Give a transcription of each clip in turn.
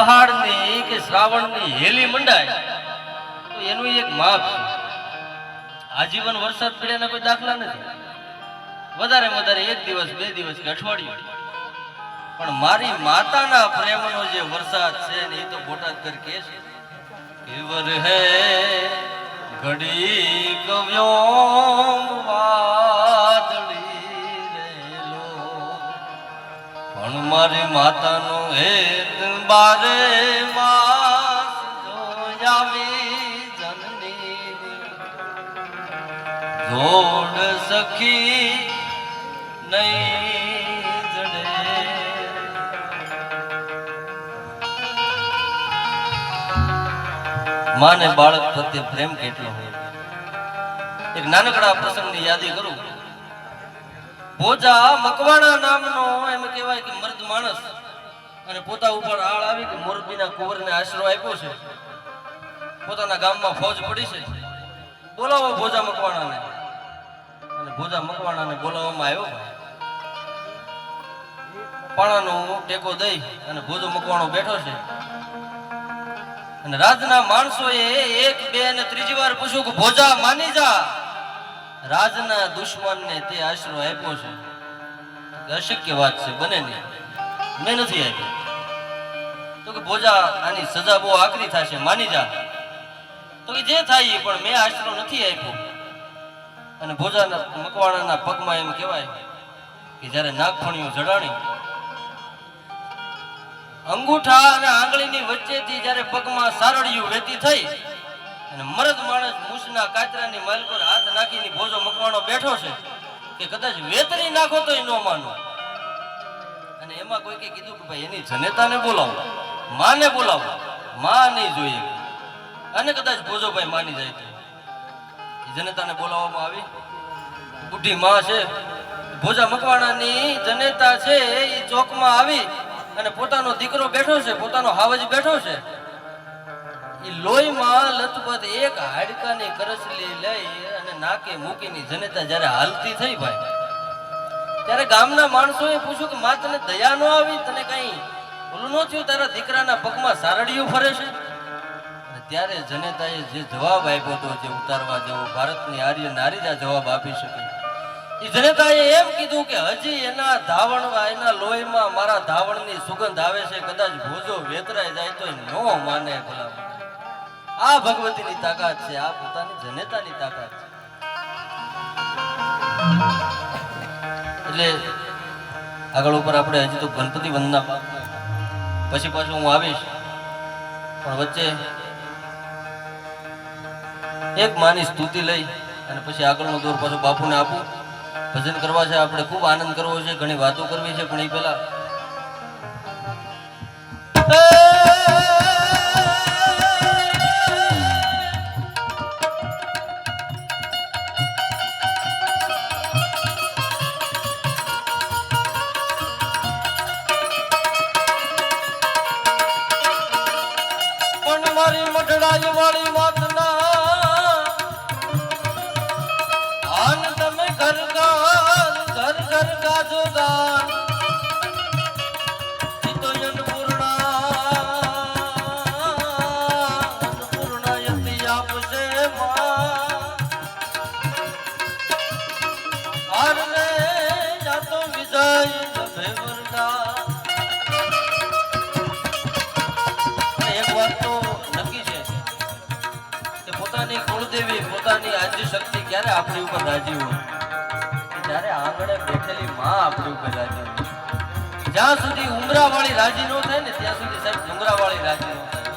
અહાડની કે શ્રાવણની હેલી મંડાય, તો એનું એક માપ છે. આજીવન વરસાદ પડ્યાના કોઈ દાખલા નથી. વધારે વધારે એક દિવસ, બે દિવસ કે અઠવાડિયું. પણ મારી માતાના પ્રેમનો જે વરસાદ છે ને એ તો બોટાદ કર કે છે. કેવર હે ઘડી કવ્યો પણ મારી માતાનો હેત બારે જોડ સખી નહીં માને બાળક પ્રત્યે પ્રેમ કેટલો હોય? એક નાનકડા પ્રસંગની યાદી કરું. ભોજા મકવાણા નામનો એમ કહેવાય કે મર્દ માણસ. અને પોતા ઉપર આળ આવી કે મોરબીના કુંવરને આશરો આપ્યો છે. પોતાના ગામમાં ફોજ પડી છે. બોલાવો ભોજા મકવાણાને. અને ભોજા મકવાણાને બોલાવવામાં આવ્યો. પાણાનો ટેકો દઈ અને ભોજો મકવાણો બેઠો છે. અને રાજના માણસોએ એક, બે અને ત્રીજી વાર પૂછ્યું કે ભોજા માની જા. રાજના દુશ્મનને તે આશરો આપ્યો છે. અશક્ય વાત છે, બને નહીં. મેં નથી આપ્યો. તો કે ભોજા, આની સજા બહુ આકરી થશે, માની જા. તો કે જે થાય પણ મેં આશરો નથી આપ્યો. અને ભોજાના મકવાણાના પગમાં એમ કહેવાય કે જ્યારે નાગફણીઓ જડાણી, અંગૂઠા અને આંગળીની વચ્ચેથી જ્યારે પગમાં સારડિયું વેતી થઈ અને મરદ માણસ મૂછના કાતરાની માલ પર હાથ નાખીને ભોજો મકવાણો બેઠો છે કે કદાચ વેતરી નાખો તો ન માનો. અને એમાં કોઈકે કીધું કે ભાઈ એની જનેતાને બોલાવો, માને બોલાવો, માં નહીં જોઈએ. અને કદાચ ભોજોભાઈ માની જાય તો. જનેતાને બોલાવવામાં આવી. બુઢી માં છે, ભોજા મકવાણાની જનેતા છે, એ ચોકમાં આવી અને પોતાનો દીકરો બેઠો છે, પોતાનો હાવજ બેઠો છે. લોહીમાં લથપથ એક હાડકાની કરસલી લઈ અને નાકે મૂકીની જનતા જ્યારે હાલતી થઈ ભાઈ, ત્યારે ગામના માણસોએ પૂછ્યું કે, માં, તને દયા ન આવી? તને કઈ ભૂલું ન થયું? તારા દીકરાના પગમાં સારડિયું ફરે છે? ત્યારે જનતાએ જે જવાબ આપ્યો હતો, જે ઉતારવા જેવો, ભારતની આર્ય નારી જ જવાબ આપી શકે. એ જનેતાએ એમ કીધું કે, હજી એના ધાવણ એના લોહીમાં મારા ધાવણની સુગંધ આવે છે, કદાચ ભોજો વેતરાઈ જાય તો ન માને ભલા. આ ભગવતીની તાકાત છે, આ પોતાની જનેતાની તાકાત છે. એટલે આગળ ઉપર આપણે હજી તો ગણપતિ વંદના પછી પાછું હું આવીશ. પણ વચ્ચે એક માની સ્તુતિ લઈ અને પછી આગળનો દોર પાછો બાપુને આપું. ભજન કરવા છે, આપણે ખૂબ આનંદ કરવો છે, ઘણી વાતો કરવી છે, પણ એ પેલા મારી મઢડાઈ વાળી વાતના આન તમે ઘર ગાન ઘર ઘર ગાજો ગાન કુળદેવી પોતાની આજી શક્તિ ક્યારે આપણી ઉપર રાજી હોય? ત્યારે આંગણે બેઠેલી માં આપણી ઉપર રાજી હોય. જ્યાં સુધી ઉમરા વાળી રાજી ન થાય ને, ત્યાં સુધી સાહેબ ઉમરા વાળી રાજી ન થાય.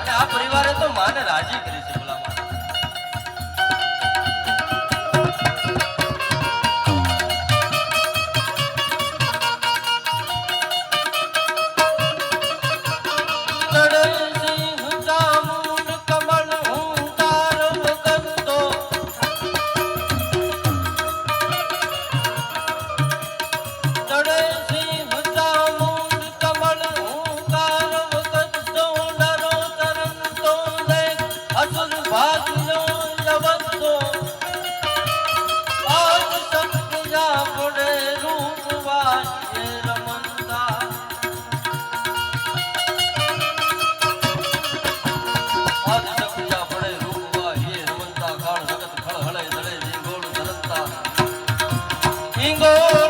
અને આ પરિવારે તો માને રાજી કરી. ಹಿಂಗೋ